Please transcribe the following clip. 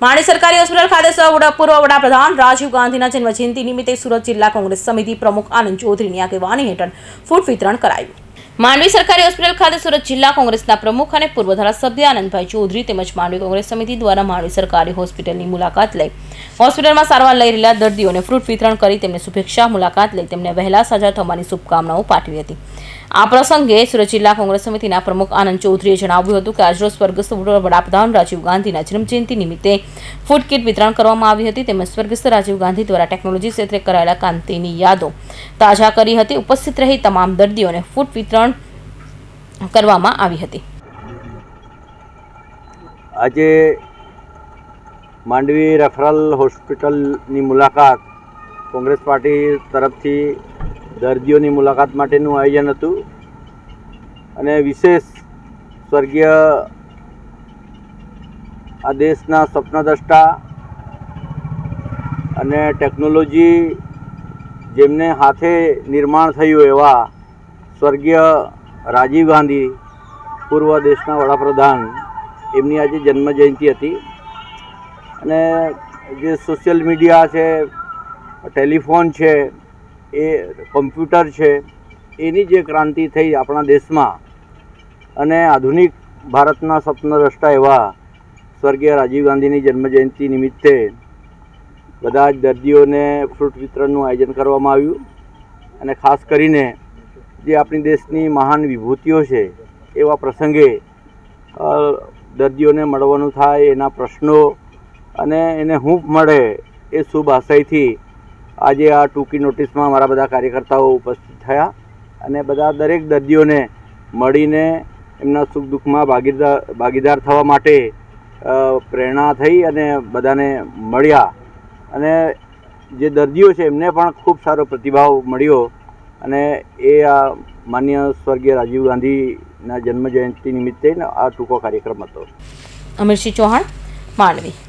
માંડી સરકારી હોસ્પિટલ ખાતે સૌ પૂર્વ વડાપ્રધાન રાજીવ ગાંધીના જન્મજયંતિ નિમિત્તે સુરત જિલ્લા કોંગ્રેસ સમિતિ પ્રમુખ આનંદ ચૌધરીની આગેવાની હેઠળ ફૂડ વિતરણ કરાયું. માંડવી સરકારી હોસ્પિટલ ખાતે સુરત જિલ્લા કોંગ્રેસના પ્રમુખ અને પૂર્વ ધારાસભ્ય આનંદભાઈ ચૌધરી તેમજ માંડવી કોંગ્રેસ સમિતિ દ્વારા માંડવી સરકારી હોસ્પિટલની મુલાકાત લઈ હોસ્પિટલમાં સારવાર લઈ રહેલા દર્દીઓને ફ્રૂટ વિતરણ કરી તેમને શુભેચ્છા મુલાકાત લઈ તેમને વહેલા સાજા થવાની શુભકામનાઓ પાઠવી હતી. આ પ્રસંગે સુરત જિલ્લા કોંગ્રેસ સમિતિના પ્રમુખ આનંદ ચૌધરીએ જણાવ્યું હતું કે આજરોજ સ્વર્ગસ્થ વડાપ્રધાન રાજીવ ગાંધીના જન્મજયંતિ નિમિત્તે ફૂડ કિટ વિતરણ કરવામાં આવી હતી. તેમજ સ્વર્ગસ્થ રાજીવ ગાંધી દ્વારા ટેકનોલોજી ક્ષેત્રે કરાયેલા કાંતિની યાદો તાજા કરી હતી. ઉપસ્થિત રહી તમામ દર્દીઓને ફૂડ વિતરણ કરવામાં આવી હતી. આજે માંડવી રેફરલ હોસ્પિટલની મુલાકાત કોંગ્રેસ પાર્ટી તરફથી દર્દીઓની મુલાકાત માટેનું આયોજન હતું અને વિશેષ સ્વર્ગીય આ દેશના સ્વપ્નદ્રષ્ટા અને ટેકનોલોજી જેમને હાથે નિર્માણ થયું એવા સ્વર્ગીય રાજીવ ગાંધી, પૂર્વ દેશના વડાપ્રધાન, એમની આજે જન્મજયંતિ હતી. અને જે સોશિયલ મીડિયા છે, ટેલિફોન છે, એ કમ્પ્યુટર છે, એની જે ક્રાંતિ થઈ આપણા દેશમાં, અને આધુનિક ભારતના સ્વપ્નદ્રષ્ટા એવા સ્વર્ગીય રાજીવ ગાંધીની જન્મજયંતિ નિમિત્તે બધા જ દર્દીઓને ફ્રૂટ વિતરણનું આયોજન કરવામાં આવ્યું. અને ખાસ કરીને જે આપણી દેશની મહાન વિભૂતિઓ છે, એવા પ્રસંગે દર્દીઓને મળવાનું થાય, એના પ્રશ્નો અને એને હૂંફ મળે એ શુભ આશયથી આજે આ ટૂંકી નોટિસમાં મારા બધા કાર્યકર્તાઓ ઉપસ્થિત થયા અને બધા દરેક દર્દીઓને મળીને એમના સુખ દુઃખમાં ભાગીદાર ભાગીદાર થવા માટે પ્રેરણા થઈ અને બધાને મળ્યા. અને જે દર્દીઓ છે, એમને પણ ખૂબ સારો પ્રતિભાવ મળ્યો. અને એ આ માન્ય સ્વર્ગીય રાજીવ ગાંધીના જન્મજયંતિ નિમિત્તે આ ટૂંકો કાર્યક્રમ હતો. અમીરસિંહ ચૌહાણ માંડવી